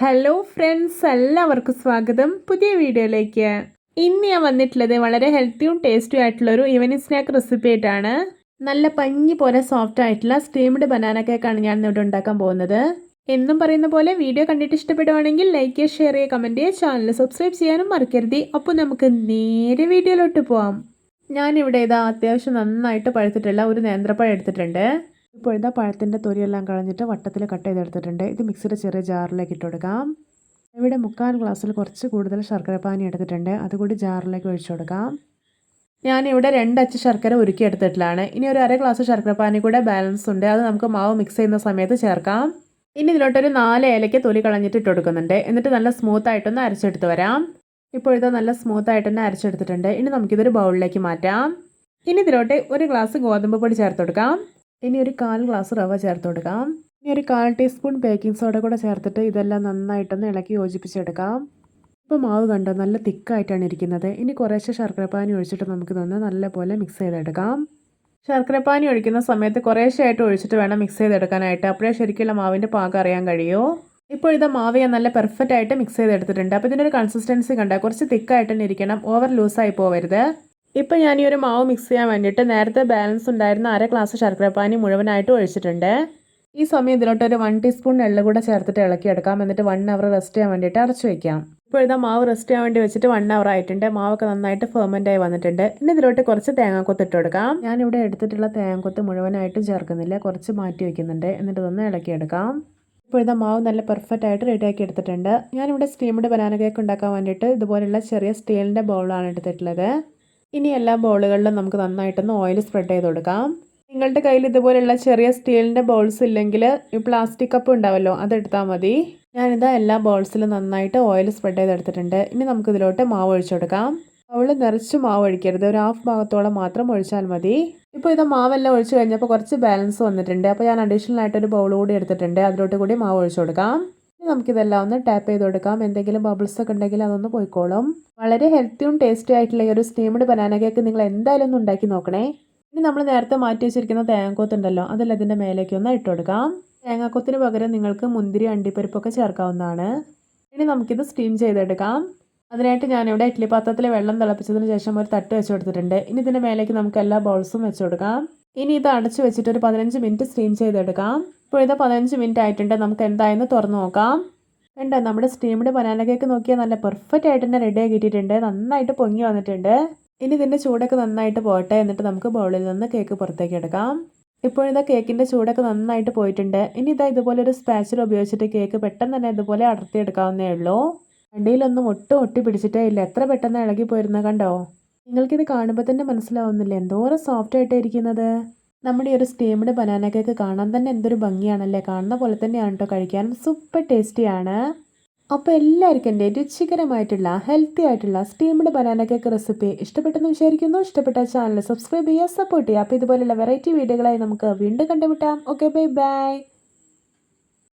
Hello friends എല്ലാവർക്കും സ്വാഗതം. പുതിയ വീഡിയോയിലേക്ക്. ഇന്ന് ഞാൻ വന്നിട്ടുള്ളത് വളരെ ഹെൽത്തിയും ടേസ്റ്റും ആയിട്ടുള്ള ഒരു ഈവനിങ് സ്നാക്ക് റെസിപ്പി ആയിട്ടാണ്. നല്ല പഞ്ഞി പോലെ സോഫ്റ്റ് ആയിട്ടുള്ള സ്റ്റീംഡ് ബനാന കേക്കാണ് ഞാൻ ഇവിടെ ഉണ്ടാക്കാൻ പോകുന്നത്. എന്നും പറയുന്ന പോലെ വീഡിയോ കണ്ടിട്ട് ഇഷ്ടപ്പെടുവാണെങ്കിൽ ലൈക്ക് ചെയ്യുക ഷെയർ ചെയ്യുക കമന്റ് ചെയ്യുക ചാനൽ സബ്സ്ക്രൈബ് ചെയ്യാനും മറക്കരുത്. അപ്പോൾ നമുക്ക് നേരെ വീഡിയോയിലോട്ട് പോവാം. ഞാനിവിടെ ഇതാ അത്യാവശ്യം നന്നായിട്ട് പഴുത്തിട്ടുള്ള ഒരു നേന്ത്രപ്പഴം എടുത്തിട്ടുണ്ട്. ഇപ്പോൾ ഇതാ പഴത്തിന്റെ തൊലിയെല്ലാം കളഞ്ഞിട്ട് വട്ടത്തിൽ കട്ട് ചെയ്തെടുത്തിട്ടുണ്ട്. ഇത് മിക്സിയുടെ ചെറിയ ജാറിലേക്ക് ഇട്ട് കൊടുക്കാം. ഇവിടെ മുക്കാൽ ഗ്ലാസ്സിൽ കുറച്ച് കൂടുതൽ ശർക്കരപ്പാനി എടുത്തിട്ടുണ്ട്. അതുകൂടി ജാറിലേക്ക് ഒഴിച്ചു കൊടുക്കാം. ഞാനിവിടെ രണ്ടച്ച് ശർക്കര ഉരുക്കി എടുത്തിട്ടുള്ളതാണ് ഇനി ഒരു അര ഗ്ലാസ് ശർക്കരപ്പാനി കൂടെ ബാലൻസ് ഉണ്ട്. അത് നമുക്ക് മാവ് മിക്സ് ചെയ്യുന്ന സമയത്ത് ചേർക്കാം. ഇനി ഇതിലോട്ടൊരു നാല് ഏലയ്ക്ക് തൊലി കളഞ്ഞിട്ട് ഇട്ട് കൊടുക്കുന്നുണ്ട്. എന്നിട്ട് നല്ല സ്മൂത്ത് ആയിട്ടൊന്ന് അരച്ചെടുത്ത് വരാം. ഇപ്പോൾ ഇത് നല്ല സ്മൂത്ത് ആയിട്ട് തന്നെ അരച്ചെടുത്തിട്ടുണ്ട്. ഇനി നമുക്കിതൊരു ബൗളിലേക്ക് മാറ്റാം. ഇനി ഇതിലോട്ട് ഒരു ഗ്ലാസ് ഗോതമ്പ് പൊടി ചേർത്ത് കൊടുക്കാം. ഇനി ഒരു കാൽ ഗ്ലാസ് റവ ചേർത്ത് കൊടുക്കാം ഇനി ഒരു കാൽ ടീസ്പൂൺ ബേക്കിംഗ് സോഡ കൂടെ ചേർത്തിട്ട് ഇതെല്ലാം നന്നായിട്ടൊന്ന് ഇളക്കി യോജിപ്പിച്ചെടുക്കാം. ഇപ്പോൾ മാവ് കണ്ടോ നല്ല തിക്കായിട്ടാണ് ഇരിക്കുന്നത്. ഇനി കുറേശ്ശെ ശർക്കരപ്പാനി ഒഴിച്ചിട്ട് നമുക്ക് തന്നെ നല്ലപോലെ മിക്സ് ചെയ്തെടുക്കാം. ശർക്കരപ്പാനി ഒഴിക്കുന്ന സമയത്ത് കുറേശ്ശെ ആയിട്ട് ഒഴിച്ചിട്ട് വേണം മിക്സ് ചെയ്തെടുക്കാനായിട്ട്. അപ്പോഴേ ശരിക്കുള്ള മാവിന്റെ പാകം അറിയാൻ കഴിയുമോ ഇപ്പോൾ ഇത് മാവ് ഞാൻ നല്ല പെർഫെക്റ്റ് ആയിട്ട് മിക്സ് ചെയ്തെടുത്തിട്ടുണ്ട്. അപ്പോൾ ഇതിന്റെ ഒരു കൺസിസ്റ്റൻസി കണ്ടാൽ കുറച്ച് തിക്കായിട്ട് തന്നെ ഇരിക്കണം ഓവർ ലൂസായി പോവരുത്. ഇപ്പം ഞാൻ ഈ ഒരു മാവ് മിക്സ് ചെയ്യാൻ വേണ്ടിയിട്ട് നേരത്തെ ബാലൻസ് ഉണ്ടായിരുന്ന അര ഗ്ലാസ് ശർക്കരപ്പാനി മുഴുവനായിട്ട് ഒഴിച്ചിട്ടുണ്ട്. ഈ സമയം ഇതിലോട്ട് ഒരു വൺ ടീസ്പൂൺ എള്ളു കൂടെ ചേർത്തിട്ട് ഇളക്കിയെടുക്കാം. എന്നിട്ട് വൺ അവർ റെസ്റ്റ് ചെയ്യാൻ വേണ്ടിയിട്ട് അടച്ചു വയ്ക്കാം ഇപ്പോൾ ഇതാ മാവ് റെസ്റ്റ് ചെയ്യാൻ വേണ്ടി വെച്ചിട്ട് വൺ അവർ ആയിട്ടുണ്ട്. മാവൊക്കെ നന്നായിട്ട് ഫെർമെന്റ് ആയി വന്നിട്ടുണ്ട്. ഇനി ഇതിലോട്ട് കുറച്ച് തേങ്ങാക്കൊത്ത് ഇട്ട് കൊടുക്കാം. ഞാനിവിടെ എടുത്തിട്ടുള്ള തേങ്ങാക്കൊത്ത് മുഴുവനായിട്ടും ചേർക്കുന്നില്ല. കുറച്ച് മാറ്റി വയ്ക്കുന്നുണ്ട് എന്നിട്ട് ഇതൊന്ന് ഇളക്കിയെടുക്കാം. ഇപ്പോൾ ഇതാ മാവ് നല്ല പെർഫെക്റ്റ് ആയിട്ട് റെഡിയാക്കി എടുത്തിട്ടുണ്ട്. ഞാനിവിടെ സ്റ്റീംഡ് ബനാന കേക്ക് ഉണ്ടാക്കാൻ വേണ്ടിയിട്ട് ഇതുപോലുള്ള ചെറിയ സ്റ്റീലിന്റെ ബൗളാണ് എടുത്തിട്ടുള്ളത്. ഇനി എല്ലാ ബൗളുകളിലും നമുക്ക് നന്നായിട്ടൊന്ന് ഓയിൽ സ്പ്രെഡ് ചെയ്ത് കൊടുക്കാം. നിങ്ങളുടെ കയ്യിൽ ഇതുപോലെയുള്ള ചെറിയ സ്റ്റീലിന്റെ ബൗൾസ് ഇല്ലെങ്കിൽ ഈ പ്ലാസ്റ്റിക് കപ്പ് ഉണ്ടാവല്ലോ അതെടുത്താൽ മതി. ഞാനിതാ എല്ലാ ബൗൾസിലും നന്നായിട്ട് ഓയിൽ സ്പ്രെഡ് ചെയ്തെടുത്തിട്ടുണ്ട് ഇനി നമുക്കിതിലോട്ട് മാവ് ഒഴിച്ചു കൊടുക്കാം. അവൾ നിറച്ച് മാവ് ഒഴിക്കരുത്. ഒരു ഹാഫ് ഭാഗത്തോളം മാത്രം ഒഴിച്ചാൽ മതി. ഇപ്പോൾ ഇത് മാവെല്ലാം ഒഴിച്ചു കഴിഞ്ഞപ്പോൾ കുറച്ച് ബാലൻസ് വന്നിട്ടുണ്ട്. അപ്പോൾ ഞാൻ അഡീഷണൽ ആയിട്ട് ഒരു ബൗൾ കൂടി എടുത്തിട്ടുണ്ട്. അതിലോട്ട് കൂടി മാവ് ഒഴിച്ചു കൊടുക്കാം. നമുക്കിതെല്ലാം ഒന്ന് ടാപ്പ് ചെയ്ത് കൊടുക്കാം എന്തെങ്കിലും ബബിൾസ് ഒക്കെ ഉണ്ടെങ്കിൽ അതൊന്ന് പോയിക്കോളും. വളരെ ഹെൽത്തിയും ടേസ്റ്റി ആയിട്ടുള്ള ഈ ഒരു സ്റ്റീംഡ് ബനാന കേക്ക് നിങ്ങൾ എന്തായാലും ഒന്ന് ഉണ്ടാക്കി നോക്കണേ. ഇനി നമ്മൾ നേരത്തെ മാറ്റി വെച്ചിരിക്കുന്ന തേങ്ങക്കൊത്തുണ്ടല്ലോ അതെല്ലാം ഇതിന്റെ മേലേക്ക് ഒന്ന് ഇട്ട് കൊടുക്കാം തേങ്ങാക്കൊത്തിന് പകരം നിങ്ങൾക്ക് മുന്തിരി അണ്ടിപ്പരിപ്പൊക്കെ ചേർക്കാവുന്നതാണ്. ഇനി നമുക്കിത് സ്റ്റീം ചെയ്തെടുക്കാം. അതിനായിട്ട് ഞാനിവിടെ ഇഡ്ഡലി പാത്രത്തിൽ വെള്ളം തിളപ്പിച്ചതിന് ശേഷം ഒരു തട്ട് വെച്ച് കൊടുത്തിട്ടുണ്ട്. ഇനി ഇതിന്റെ മേലേക്ക് നമുക്ക് എല്ലാ ബൗൾസും വെച്ച് കൊടുക്കാം. ഇനി ഇത് അടച്ചു വെച്ചിട്ട് ഒരു പതിനഞ്ച് മിനിറ്റ് സ്റ്റീം ചെയ്തെടുക്കാം. ഇപ്പോൾ ഇത് പതിനഞ്ച് മിനിറ്റ് ആയിട്ടുണ്ട്. നമുക്ക് എന്തായെന്ന് തുറന്ന് നോക്കാം. ഉണ്ട് നമ്മുടെ സ്റ്റീംഡ് ബനാന കേക്ക് നോക്കിയാൽ നല്ല പെർഫെക്റ്റ് ആയിട്ട് തന്നെ റെഡി ആക്കിയിട്ടുണ്ട് നന്നായിട്ട് പൊങ്ങി വന്നിട്ടുണ്ട്. ഇനി ഇതിന്റെ ചൂടൊക്കെ നന്നായിട്ട് പോട്ടെ എന്നിട്ട് നമുക്ക് ബൗളിൽ നിന്ന് കേക്ക് പുറത്തേക്ക് എടുക്കാം. ഇപ്പോഴിതാ കേക്കിന്റെ ചൂടൊക്കെ നന്നായിട്ട് പോയിട്ടുണ്ട്. ഇനി ഇതാ ഇതുപോലെ ഒരു സ്പാച്ചിൽ ഉപയോഗിച്ചിട്ട് കേക്ക് പെട്ടെന്ന് തന്നെ ഇതുപോലെ അടർത്തിയെടുക്കാവുന്നേ ഉള്ളൂ. വണ്ടിയിലൊന്നും ഒട്ടും ഒട്ടി പിടിച്ചിട്ടേ ഇല്ല. എത്ര പെട്ടെന്ന് ഇളകി പോയിരുന്ന കണ്ടോ? നിങ്ങൾക്കിത് കാണുമ്പോൾ തന്നെ മനസ്സിലാവുന്നില്ല? എന്തോരം സോഫ്റ്റ് ആയിട്ടാണ് ഇരിക്കുന്നത്. നമ്മുടെ ഒരു സ്റ്റീംഡ് ബനാന കേക്ക് കാണാൻ തന്നെ എന്തൊരു ഭംഗിയാണല്ലേ? കാണുന്ന പോലെ തന്നെയാണ് കേട്ടോ കഴിക്കാനും. സൂപ്പർ ടേസ്റ്റിയാണ്. അപ്പോൾ എല്ലാവർക്കും എന്റെ രുചികരമായിട്ടുള്ള ഹെൽത്തി ആയിട്ടുള്ള സ്റ്റീംഡ് ബനാന കേക്ക് റെസിപ്പി ഇഷ്ടപ്പെട്ടെന്ന് വിചാരിക്കുന്നു. ഇഷ്ടപ്പെട്ട ചാനൽ സബ്സ്ക്രൈബ് ചെയ്യുക സപ്പോർട്ട് ചെയ്യുക. അപ്പോൾ ഇതുപോലെയുള്ള വെറൈറ്റി വീഡിയോകളായി നമുക്ക് വീണ്ടും കണ്ടുമുട്ടാം. Okay bye bye.